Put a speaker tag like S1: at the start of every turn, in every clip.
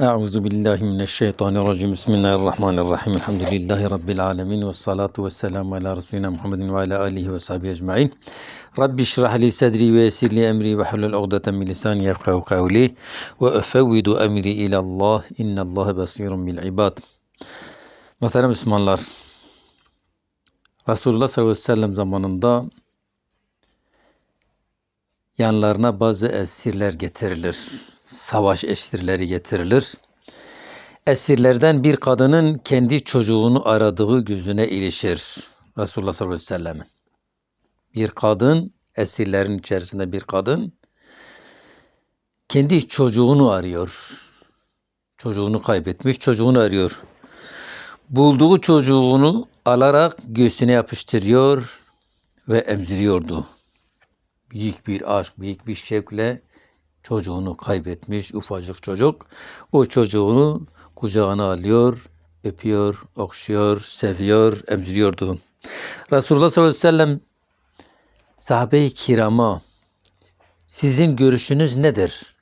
S1: Euzu billahi mineşşeytanirracim. Bismillahirrahmanirrahim. Elhamdülillahi rabbil alamin ve salatu vesselamu ala resulina Muhammedin ve ala alihi ve sahbihi ecmaîn. Rabbi şrah li sadri ve yessir li emri ve hlul ukdeten min lisani yefkahu kavli ve efevvidu emri ila Allah. İnnallaha basirun bil ibad. Muhterem Müslümanlar, Resulullah sallallahu aleyhi ve sellem zamanında yanlarına bazı esirler getirilir. Savaş esirleri getirilir. Esirlerden bir kadının kendi çocuğunu aradığı gözüne ilişir. Resulullah sallallahu aleyhi ve sellem'in. Bir kadın, esirlerin içerisinde bir kadın kendi çocuğunu arıyor. Çocuğunu kaybetmiş, çocuğunu arıyor. Bulduğu çocuğunu alarak göğsüne yapıştırıyor ve emziriyordu büyük bir aşk, büyük bir şevkle çocuğunu kaybetmiş ufacık çocuk. O çocuğunu kucağına alıyor, öpüyor, okşuyor, seviyor, emziriyordu. Resulullah sallallahu aleyhi ve sellem sahabe-i kirama sizin görüşünüz nedir?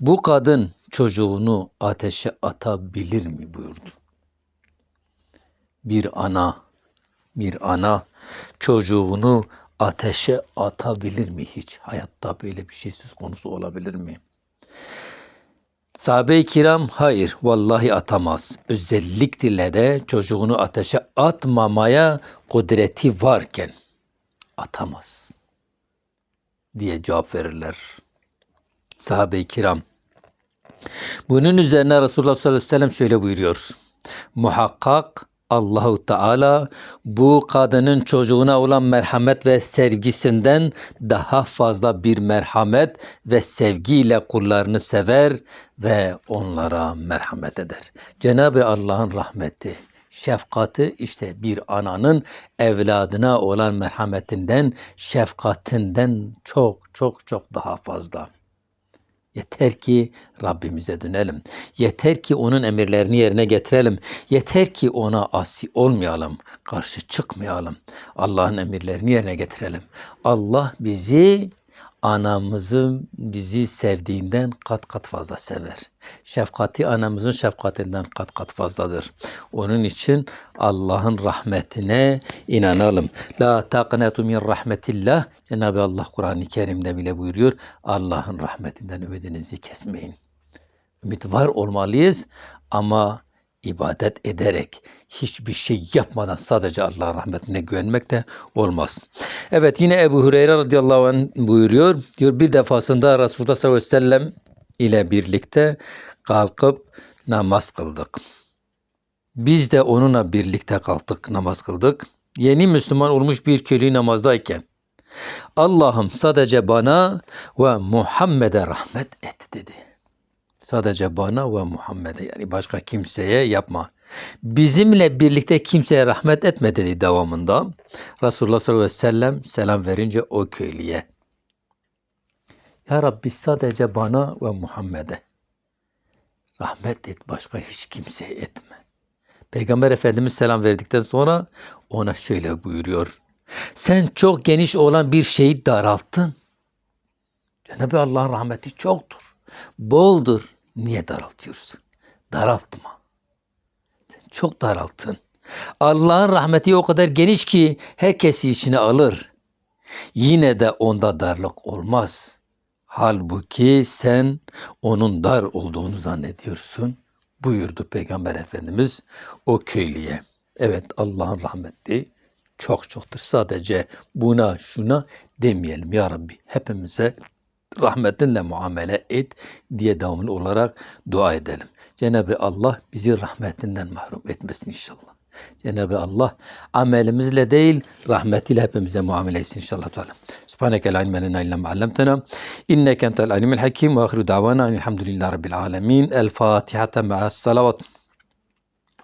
S1: Bu kadın çocuğunu ateşe atabilir mi buyurdu. Bir ana, bir ana çocuğunu ateşe atabilir mi hiç? Hayatta böyle bir şey söz konusu olabilir mi? Sahabe-i kiram hayır vallahi atamaz. Özellikle de çocuğunu ateşe atmamaya kudreti varken atamaz diye cevap verirler. Sahabe-i kiram. Bunun üzerine Resulullah sallallahu aleyhi ve sellem şöyle buyuruyor. Muhakkak Allahu Teala bu kadının çocuğuna olan merhamet ve sevgisinden daha fazla bir merhamet ve sevgiyle kullarını sever ve onlara merhamet eder. Cenab-ı Allah'ın rahmeti, şefkati işte bir ananın evladına olan merhametinden, şefkatinden çok çok çok daha fazla. Yeter ki Rabbimize dönelim. Yeter ki onun emirlerini yerine getirelim. Yeter ki ona asi olmayalım. Karşı çıkmayalım. Allah'ın emirlerini yerine getirelim. Allah bizi anamızın bizi sevdiğinden kat kat fazla sever. Şefkati anamızın şefkatinden kat kat fazladır. Onun için Allah'ın rahmetine inanalım. La taqnetu min rahmetillah. Cenab-ı Allah Kur'an-ı Kerim'de bile buyuruyor. Allah'ın rahmetinden ümidinizi kesmeyin. Ümit var olmalıyız ama ibadet ederek hiçbir şey yapmadan sadece Allah'ın rahmetine güvenmek de olmaz. Evet yine Ebu Hureyre radıyallahu anh buyuruyor. Diyor bir defasında Resulullah sallallahu aleyhi ve sellem ile birlikte kalkıp namaz kıldık. Biz de onunla birlikte kalktık namaz kıldık. Yeni Müslüman olmuş bir köylü namazdayken Allah'ım sadece bana ve Muhammed'e rahmet et dedi. Sadece bana ve Muhammed'e yani başka kimseye yapma. Bizimle birlikte kimseye rahmet etme dedi devamında. Resulullah sallallahu aleyhi ve sellem selam verince o köylüye. Ya Rabbi sadece bana ve Muhammed'e rahmet et başka hiç kimseye etme. Peygamber Efendimiz selam verdikten sonra ona şöyle buyuruyor. Sen çok geniş olan bir şeyi daralttın. Cenab-ı Allah'ın rahmeti çoktur, boldur. Niye daraltıyorsun? Daraltma. Sen çok daralttın. Allah'ın rahmeti o kadar geniş ki herkesi içine alır. Yine de onda darlık olmaz. Halbuki sen onun dar olduğunu zannediyorsun buyurdu Peygamber Efendimiz o köylüye. Evet Allah'ın rahmeti çok çoktur. Sadece buna şuna demeyelim ya Rabbi. Hepimize rahmetinle muamele et diye devamlı olarak dua edelim. Cenab-ı Allah bizi rahmetinden mahrum etmesin inşallah. Cenab-ı Allah amelimizle değil rahmetiyle hepimize muamele etsin inşallah. Teala. Subhaneke la ilme lena illa ma allamtena. İnneke entel alimul hakim ve ahiru davana elhamdülillahi rabbil alamin. El Fatiha ma'as salavat.